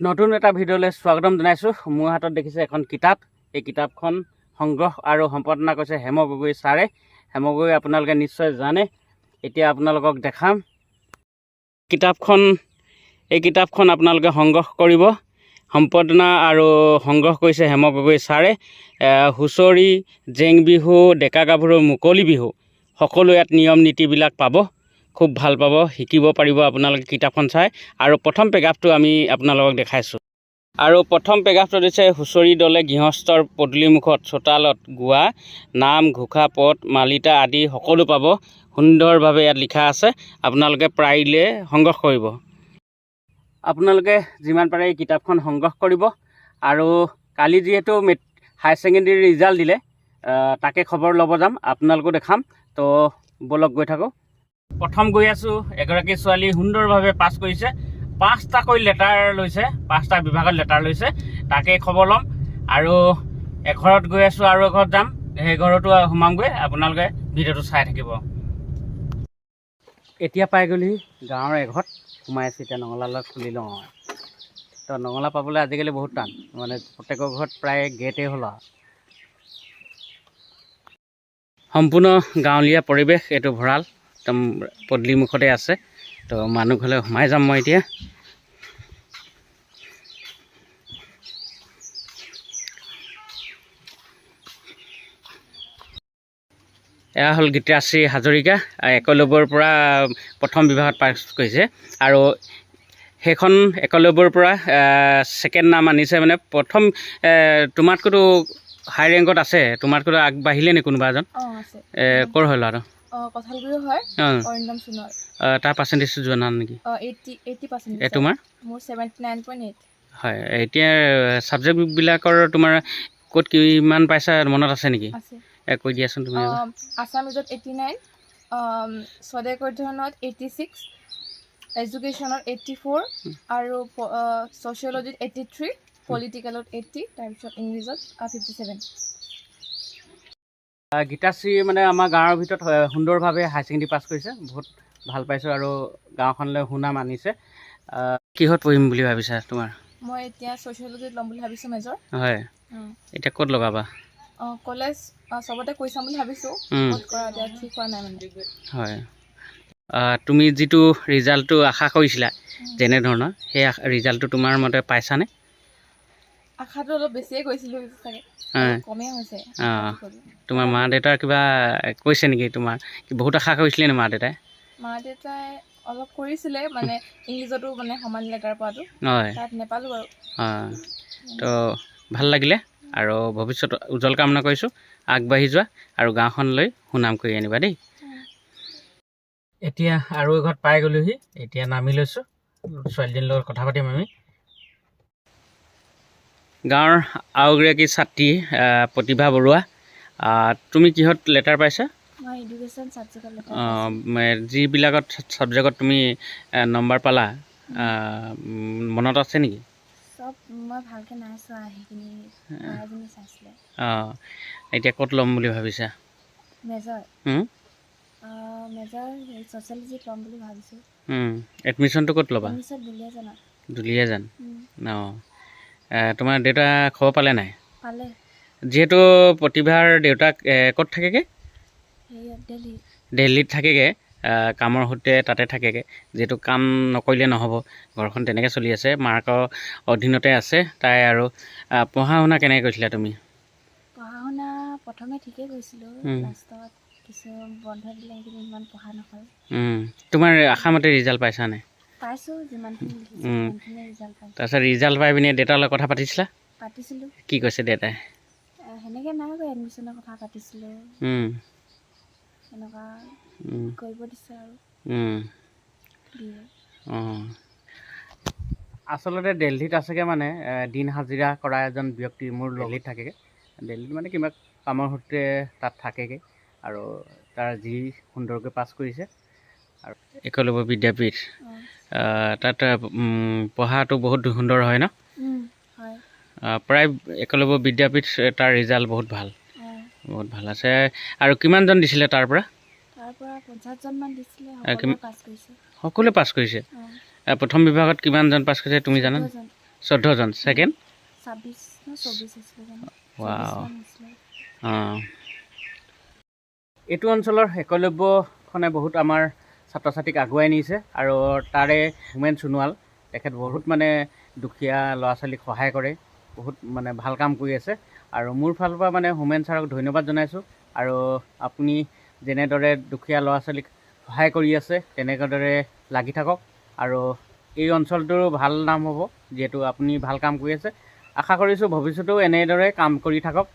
নতুন এটা ভিডিঅ'লৈ স্বাগতম জনাইছোঁ। মোৰ হাতত দেখিছে এখন কিতাপ। এই কিতাপখন সংগ্ৰহ আৰু সম্পাদনা কৰিছে হেম গগৈ ছাৰে। হেম গগৈ আপোনালোকে নিশ্চয় জানে। এতিয়া আপোনালোকক দেখাম। কিতাপখন এই কিতাপখন আপোনালোকে সংগ্ৰহ কৰিব। সম্পাদনা আৰু সংগ্ৰহ কৰিছে হেম গগৈ ছাৰে। হুঁচৰি জেং বিহু ডেকা গাভৰু মুকলি বিহু। সকলো ইয়াত নিয়ম নীতিবিলাক পাব। খুব ভাল পাব শিকিব পাৰিব আপোনালোকে কিতাপখন চাই। আৰু প্ৰথম পেগাফটো আমি আপোনালোকক দেখাইছোঁ। আৰু প্ৰথম পেগাফটো দিছে হুঁচৰি দলে গৃহস্থৰ পদূলিমুখত চোতালত গোৱা নাম ঘোষা পদ মালিতা আদি সকলো পাব। সুন্দৰভাৱে ইয়াত লিখা আছে আপোনালোকে পাৰিলে সংগ্ৰহ কৰিব। আপোনালোকে যিমান পাৰে এই কিতাপখন সংগ্ৰহ কৰিব। আৰু কালি যিহেতু হায়াৰ ছেকেণ্ডেৰী ৰিজাল্ট দিলে তাকে খবৰ ল'ব যাম আপোনালোকো দেখাম। তো ব'লক গৈ থাকোঁ। প্ৰথম গৈ আছোঁ এগৰাকী ছোৱালী সুন্দৰভাৱে পাছ কৰিছে। পাঁচটাকৈ লেটাৰ লৈছে পাঁচটা বিভাগত লেটাৰ লৈছে তাকে খবৰ ল'ম। আৰু এঘৰত গৈ আছোঁ আৰু এঘৰত যাম। সেই ঘৰতো সোমামগৈ আপোনালোকে ভিডিঅ'টো চাই থাকিব। এতিয়া পাই গ'লহি গাঁৱৰ এঘৰত সোমাই আছোঁ এতিয়া নঙলালত খুলি লওঁ তো নঙলা পাবলৈ আজিকালি বহুত টান মানে প্ৰত্যেকৰ ঘৰত প্ৰায় গেটেই হ'ল আৰু। সম্পূৰ্ণ গাঁৱলীয়া পৰিৱেশ এইটো ভঁৰাল। একদম পদূলিমুখতে আছে। তো মানুহ ঘৰলৈ সোমাই যাম মই এতিয়া। এয়া হ'ল গীতাশ্ৰী হাজৰিকা একলব্যৰ পৰা প্ৰথম বিভাগত পাছ কৰিছে। আৰু সেইখন একলব্যৰ পৰা ছেকেণ্ড নাম আনিছে মানে প্ৰথম তোমাতকৈতো হাই ৰেংকত আছে। তোমাতকৈতো আগবাঢ়িলে নি কোনোবা এজন? ক'ৰ ল'ৰাটো অঁ কঁঠালগুৰি হয় অৰিন্দম সোণৰ। তাৰ পাৰ্চেণ্টেজটো নেকি? এইটি পাৰ্চেণ্ট এই তোমাৰ? মোৰ ছেভেণ্টি নাইন পইণ্ট এইট হয় এতিয়া ছাবজেক্টবিলাকৰ তোমাৰ ক'ত কিমান পাইছা মনত আছে নেকি? কৈ দিয়াচোন তুমি আছামিজত এইটি নাইন স্বদেশ অধ্যয়নত এইটি ছিক্স এডুকেশ্যনত এইটি ফ'ৰ আৰু ছ'চিয়লজিত এইটি থ্ৰী পলিটিকেলত এইটি তাৰপিছত ইংলিছত ফিফটি ছেভেন গীতাশ্ৰী মানে আমাৰ গাঁৱৰ ভিতৰত সুন্দৰভাৱে হায়াৰ ছেকেণ্ডেৰী পাছ কৰিছে। বহুত ভাল পাইছোঁ আৰু গাঁওখনলৈ সুনাম আনিছে। কিহত পঢ়িম বুলি ভাবিছা তোমাৰ? মই এতিয়া ছ'চিয়লজিত ল'ম বুলি ভাবিছোঁ মেজৰ হয়। এতিয়া ক'ত লগাবা? অঁ কলেজ চবতে কৈ চাম বুলি ভাবিছোঁ। ঠিক হোৱা নাই মানে হয়। তুমি যিটো ৰিজাল্টটো আশা কৰিছিলা যেনেধৰণৰ সেই ৰিজাল্টটো তোমাৰ মতে পাইছানে? আশাটো অলপ বেছিয়ে কৰিছিলোঁ চাগে। হয়। কমেই হৈছে। অঁ। তোমাৰ মা দেউতাৰ কিবা কৈছে নেকি তোমাৰ? কি বহুত আশা কৰিছিলে নি মা দেউতাই? মা দেউতাই অলপ কৰিছিলে মানে ইংলিছতো মানে সমান লেটাৰ পোৱাটো। হয়। তাত নেপালোঁ বাৰু অঁ। তো ভাল লাগিলে আৰু ভৱিষ্যত উজ্জ্বল কামনা কৰিছোঁ। আগবাঢ়ি যোৱা আৰু গাঁওখনলৈ সুনাম কৰি আনিবা দেই। এতিয়া আৰু এঘৰত পাই গ'লোহি। এতিয়া নামি লৈছোঁ। ছোৱালীজনীৰ লগত কথা পাতিম আমি। গাঁৱৰ আৰু এগৰাকী ছাত্ৰী প্ৰতিভা বৰুৱা। তুমি কিহত লেটাৰ পাইছা? যিবিলাকত ছাবজেক্টত তুমি নম্বৰ পালা মনত আছে নেকি? অঁ এতিয়া ক'ত ল'ম বুলি ভাবিছা? এডমিশ্যনটো ক'ত ল'বা? দুলীয়াজান। অঁ। তোমাৰ দেউতা খবৰ পালে নাই? পালে। যিহেতু প্ৰতিভাৰ দেউতাক এ, ক'ত থাকেগৈ? হেৰিয়ত দেলহি দিল্লীত থাকেগৈ কামৰ সূত্ৰে তাতে থাকেগৈ। যিহেতু কাম নকৰিলে নহ'ব ঘৰখন তেনেকৈ চলি আছে মাকৰ অধীনতে আছে তাই আৰু। পঢ়া শুনা কেনেকৈ কৰিছিলা তুমি? পঢ়া শুনা প্ৰথমে ঠিকেই কৰিছিলোঁ উম। লাষ্টত কিছু বন্ধ দিলে ইমান পঢ়া তোমাৰ আশামতে ৰিজাল্ট পাইছা নাই পাইছোঁ যিমানখিনি লিখিছোঁ উম। সিমানখিনিয়ে ৰিজাল্ট পাইছোঁ। তাৰপিছত ৰিজাল্ট পাই পিনে দেউতাৰ লগত কথা পাতিছিলা? পাতিছিলোঁ। কি কৈছে দেউতাই? সেনেকৈ নাই এডমিশ্যনৰ কথা পাতিছিলোঁ। এনেকুৱা কৰিব দিছে আৰু। অঁ। আচলতে দিল্লীত আছেগৈ মানে দিন হাজিৰা কৰা এজন ব্যক্তি মোৰ দিল্লীত থাকেগৈ। দিল্লীত মানে কিবা কামৰ সূত্ৰে তাত থাকেগৈ। আৰু তাৰ যি সুন্দৰকৈ পাছ কৰিছে একলব্য বিদ্যাপীঠ। তাত পঢ়াটো বহুত সুন্দৰ হয় ন? প্ৰায় একলব্য বিদ্যাপীঠ তাৰ ৰিজাল্ট বহুত ভাল। বহুত ভাল আছে। আৰু কিমানজন দিছিলে তাৰ পৰা? সকলোৱে পাছ কৰিছে। প্ৰথম বিভাগত কিমানজন পাছ কৰিছে তুমি জানা? চৈধ্যজন। ছেকেণ্ড? এইটো অঞ্চলৰ একলব্যখনে বহুত আমাৰ ছাত্ৰ ছাত্ৰীক আগুৱাই নিছে আৰু তাৰে হোমেন সোণোৱাল তেখেত বহুত মানে দুখীয়া ল'ৰা ছোৱালীক সহায় কৰে বহুত মানে ভাল কাম কৰি আছে। আৰু মোৰ ফালৰ পৰা মানে হোমেন ছাৰক ধন্যবাদ জনাইছোঁ। আৰু আপুনি যেনেদৰে দুখীয়া ল'ৰা ছোৱালীক সহায় কৰি আছে তেনেদৰে লাগি থাকক। আৰু এই অঞ্চলটোৰো ভাল নাম হ'ব যিহেতু আপুনি ভাল কাম কৰি আছে। আশা কৰিছোঁ ভৱিষ্যতেও এনেদৰে কাম কৰি থাকক।